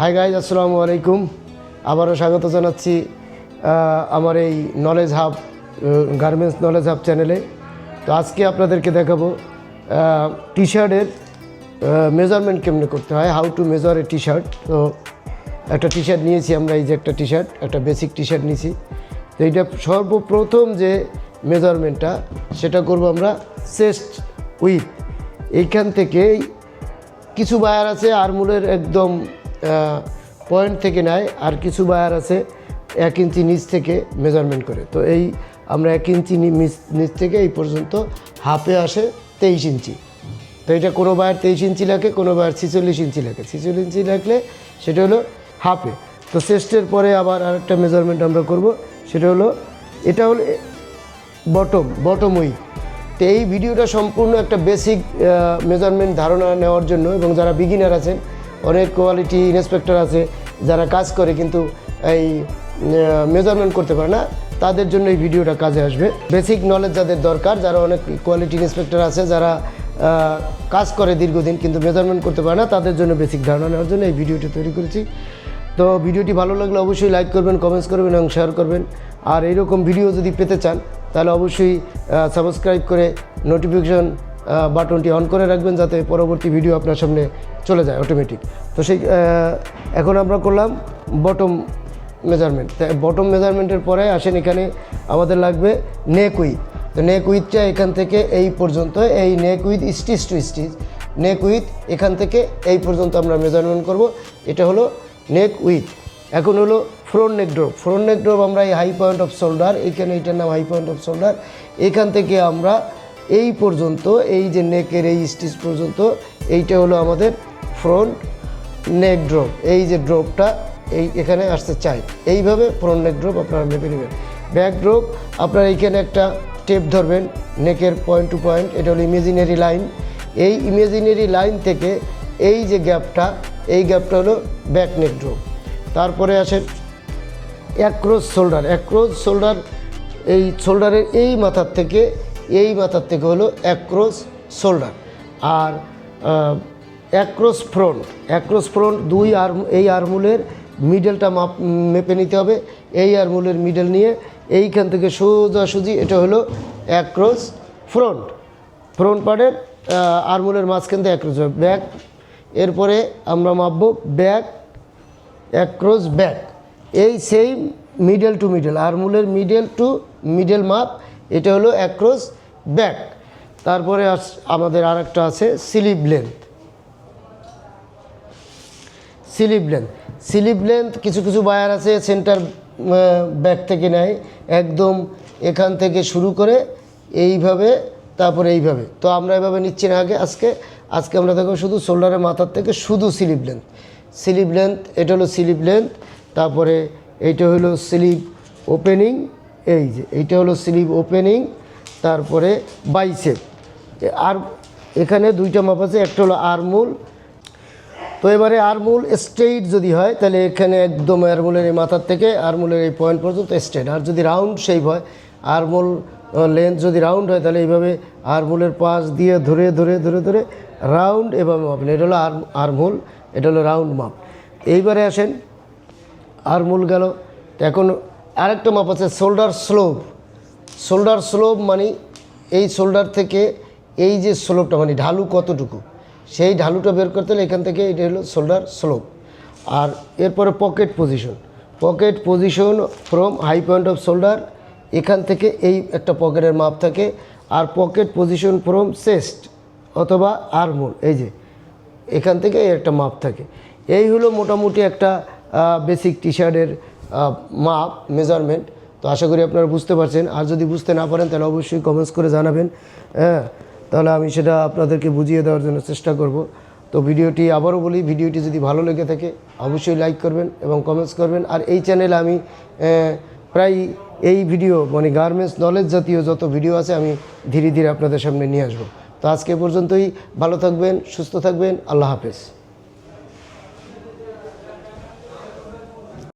Hi guys আসসালামু আলাইকুম আবারও স্বাগত জানাচ্ছি আমার এই knowledge hub garments knowledge hub চ্যানেলে তো আজকে আপনাদেরকে দেখাবো টি শার্টের মেজারমেন্ট কেমনে করতে হয় how to measure a T shirt তো একটা টি শার্ট নিয়েছি আমরা, এই যে একটা টি শার্ট একটা বেসিক টি শার্ট নিয়েছি। তো এইটা সর্বপ্রথম যে মেজারমেন্টটা সেটা করব আমরা চেস্ট উইথ এইখান থেকেই কিছু বায়ার আছে আরমুলের একদম পয়েন্ট থেকে নেয়, আর কিছু বায়ার আছে এক ইঞ্চি নিচ থেকে মেজারমেন্ট করে। তো এই আমরা এক ইঞ্চি নিচ- থেকে এই পর্যন্ত হাফে আসে তেইশ ইঞ্চি। তো এটা কোনো বায়ার তেইশ ইঞ্চি লাগে, কোনো বায়ার ছিচল্লিশ ইঞ্চি লাগে। ছিচল্লিশ ইঞ্চি লাগলে সেটা হলো হাফে তো চেস্টের পরে আবার আরেকটা মেজারমেন্ট আমরা করব, সেটা হলো, এটা হলো বটম বটম উইথ তো এই ভিডিওটা সম্পূর্ণ একটা বেসিক মেজারমেন্ট ধারণা নেওয়ার জন্য এবং যারা বিগিনার আছেন, অনেক কোয়ালিটি ইন্সপেক্টর আছে, যারা কাজ করে কিন্তু এই মেজারমেন্ট করতে পারে না, তাদের জন্য এই ভিডিওটা কাজে আসবে। বেসিক নলেজ যাদের দরকার, যারা অনেক কোয়ালিটি ইন্সপেক্টর আছে, যারা কাজ করে দীর্ঘদিন কিন্তু মেজারমেন্ট করতে পারে না, তাদের জন্য বেসিক ধারণা নেওয়ার জন্য এই ভিডিওটি তৈরি করেছি। তো ভিডিওটি ভালো লাগলে অবশ্যই লাইক করবেন কমেন্টস করবেন এবং শেয়ার করবেন। আর এইরকম ভিডিও যদি পেতে চান তাহলে অবশ্যই সাবস্ক্রাইব করে নোটিফিকেশন বাটনটি অন করে রাখবেন যাতে পরবর্তী ভিডিও আপনার সামনে চলে যায় অটোমেটিক তো সেই এখন আমরা করলাম বটম মেজারমেন্ট বটম মেজারমেন্টের পরে আসেন এখানে আমাদের লাগবে নেক উইথ তো নেক উইথটা এখান থেকে এই পর্যন্ত, এই neck width stitch to stitch neck width এখান থেকে এই পর্যন্ত আমরা মেজারমেন্ট করব। এটা হলো নেক উইথ এখন হলো front neck drop front neck drop আমরা এই হাই পয়েন্ট অফ শোল্ডার এইখানে এইটার নাম হাই পয়েন্ট অফ শোল্ডার এখান থেকে আমরা এই পর্যন্ত, এই যে নেকের এই স্টিচ পর্যন্ত, এইটা হলো আমাদের ফ্রন্ট নেক ড্রপ এই যে ড্রপটা এই এখানে আসতে চাই। এইভাবে ফ্রন্ট নেক ড্রপ আপনারা মেপে নেবেন। ব্যাক ড্রপ আপনারা এইখানে একটা টেপ ধরবেন, নেকের পয়েন্ট টু পয়েন্ট এটা হলো ইমেজিনারি লাইন এই ইমেজিনারি লাইন থেকে এই যে গ্যাপটা এই গ্যাপটা হলো ব্যাক নেক ড্রপ তারপরে আসেন অ্যাক্রোস শোল্ডার অ্যাক্রোস শোল্ডার এই শোল্ডারের এই মাথার থেকে, এই মাথার থেকে হলো অ্যাক্রোস শোল্ডার আর অ্যাক্রোস ফ্রন্ট অ্যাক্রোস ফ্রন্ট দুই আর্ম এই আর্মুলের মিডলটা মাপ, মেপে নিতে হবে। এই আর্মুলের মিডল নিয়ে এইখান থেকে সোজাসুজি এটা হলো অ্যাক্রোস ফ্রন্ট ফ্রন্ট পার্টের আর্মুলের মাঝখান থেকে অ্যাক্রোস ব্যাক এরপরে আমরা মাপবো ব্যাক অ্যাক্রস ব্যাক এই সেম মিডল টু মিডল আরমুলের মিডল টু মিডল মাপ এটা হলো অ্যাক্রস ব্যাক তারপরে আমাদের আরেকটা আছে sleeve length sleeve length sleeve length কিছু কিছু বায়ার আছে সেন্টার ব্যাক থেকে নেয়। একদম এখান থেকে শুরু করে এইভাবে, তারপরে এইভাবে। তো আমরা এভাবে নিচ্ছি না আগে, আজকে আজকে আমরা দেখো শুধু শোল্ডারের মাথার থেকে শুধু স্লিভ লেন্থ স্লিভ লেন্থ এটা হলো স্লিভ লেন্থ তারপরে এইটা হলো স্লিভ ওপেনিং, এই যে এইটা হলো স্লিভ ওপেনিং, তারপরে বাইসেপ। আর এখানে দুইটা মাপ আছে, একটা হলো আরমুল তো এবারে আরমুল স্ট্রেইট যদি হয়, তাহলে এখানে একদম আরমুলের এই মাথার থেকে আরমুলের এই পয়েন্ট পর্যন্ত স্ট্রেট আর যদি রাউন্ড শেপ হয় আরমুল লেন্থ যদি রাউন্ড হয়, তাহলে এইভাবে আরমুলের পাশ দিয়ে ধরে ধরে ধরে ধরে রাউন্ড এভাবে মাপেন এটা হলো আর্ম আরমুল এটা হলো রাউন্ড মাপ। এইবারে আসেন আরমুল গেল। এখন আরেকটা মাপ আছে শোল্ডার স্লোপ শোল্ডার স্লোপ মানে এই শোল্ডার থেকে এই যে স্লোপটা মানে ঢালু কতটুকু? সেই ঢালুটা বের করতে হলে এখান থেকে এটা হলো শোল্ডার স্লোপ আর এরপরে pocket position pocket position from high point of shoulder এখান থেকে এই একটা পকেটের মাপ থাকে। আর পকেট পজিশন ফ্রম চেস্ট অথবা আরমোল এই যে, এখান থেকে একটা মাপ থাকে। এই হলো মোটামুটি একটা বেসিক টি শার্টের মাপ মেজারমেন্ট তো আশা করি আপনারা বুঝতে পারছেন। আর যদি বুঝতে না পারেন, তাহলে অবশ্যই কমেন্টস করে জানাবেন। হ্যাঁ তাহলে আমি সেটা আপনাদেরকে বুঝিয়ে দেওয়ার জন্য চেষ্টা করব। তো ভিডিওটি আবারও বলি, ভিডিওটি যদি ভালো লেগে থাকে, অবশ্যই লাইক করবেন এবং কমেন্টস করবেন। আর এই চ্যানেলে আমি প্রায় এই ভিডিও মানে গার্মেন্টস নলেজ জাতীয় যত ভিডিও আছে, আমি ধীরে ধীরে আপনাদের সামনে নিয়ে আসব। তো আজকে পর্যন্তই, ভালো থাকবেন, সুস্থ থাকবেন, আল্লাহ হাফেজ।